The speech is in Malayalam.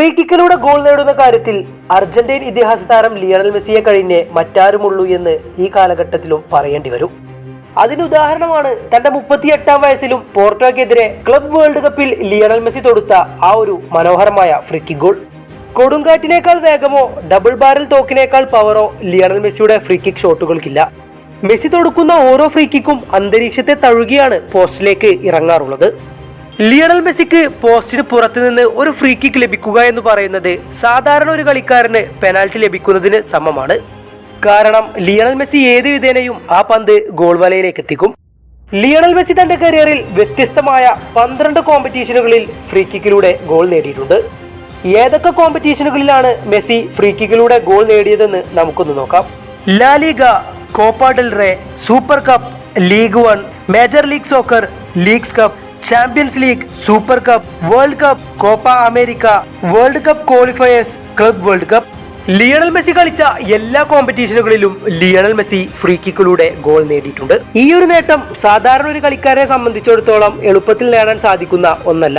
ഫ്രീ കിക്കിലൂടെ ഗോൾ നേടുന്ന കാര്യത്തിൽ അർജന്റീൻ ഇതിഹാസ താരം ലിയണൽ മെസ്സിയെ കഴിഞ്ഞ് മറ്റാരുമുള്ളൂ എന്ന് ഈ കാലഘട്ടത്തിലും പറയേണ്ടി വരും. അതിനുദാഹരണമാണ് തന്റെ മുപ്പത്തിയെട്ടാം വയസ്സിലും പോർട്ടോയ്ക്കെതിരെ ക്ലബ് വേൾഡ് കപ്പിൽ ലിയണൽ മെസ്സി തൊടുത്ത ആ ഒരു മനോഹരമായ ഫ്രിക്കി ഗോൾ കൊടുങ്കാറ്റിനേക്കാൾ വേഗമോ ഡബിൾ ബാരൽ തോക്കിനേക്കാൾ പവറോ ലിയണൽ മെസ്സിയുടെ ഫ്രീ കിക്ക് ഷോട്ടുകൾക്കില്ല മെസ്സി തൊടുക്കുന്ന ഓരോ ഫ്രീ കിക്കും അന്തരീക്ഷത്തെ തഴുകിയാണ് പോസ്റ്റിലേക്ക് ഇറങ്ങാറുള്ളത്. ലിയണൽ മെസ്സിക്ക് പോസ്റ്റിന് പുറത്തു നിന്ന് ഒരു ഫ്രീ കിക്ക് ലഭിക്കുക എന്ന് പറയുന്നത് സാധാരണ ഒരു കളിക്കാരന് പെനാൽറ്റി ലഭിക്കുന്നതിന് സമമാണ്. കാരണം ലിയണൽ മെസ്സി ഏത് വിധേനയും ആ പന്ത് ഗോൾ വലയിലേക്ക് എത്തിക്കും. ലിയണൽ മെസ്സി തന്റെ കരിയറിൽ വ്യത്യസ്തമായ പന്ത്രണ്ട് കോമ്പറ്റീഷനുകളിൽ ഫ്രീ കിക്കിലൂടെ ഗോൾ നേടിയിട്ടുണ്ട്. ഏതൊക്കെ കോമ്പറ്റീഷനുകളിലാണ് മെസ്സി ഫ്രീ കിക്കിലൂടെ ഗോൾ നേടിയതെന്ന് നമുക്കൊന്ന് നോക്കാം. La Liga Copa del Rey super cup league one Major League Soccer Leagues Cup Champions League super cup world cup Copa America world cup qualifiers club world cup Lionel Messi കളിച്ച എല്ലാ കോമ്പറ്റീഷനുകളിലും ലിയണൽ മെസ്സി ഫ്രീ കിക്കിലൂടെ ഗോൾ നേടിയിട്ടുണ്ട്. ഈ ഒരു നേട്ടം സാധാരണ ഒരു കളിക്കാരെ സംബന്ധിച്ചിടത്തോളം എളുപ്പത്തിൽ നേടാൻ സാധിക്കുന്ന ഒന്നല്ല.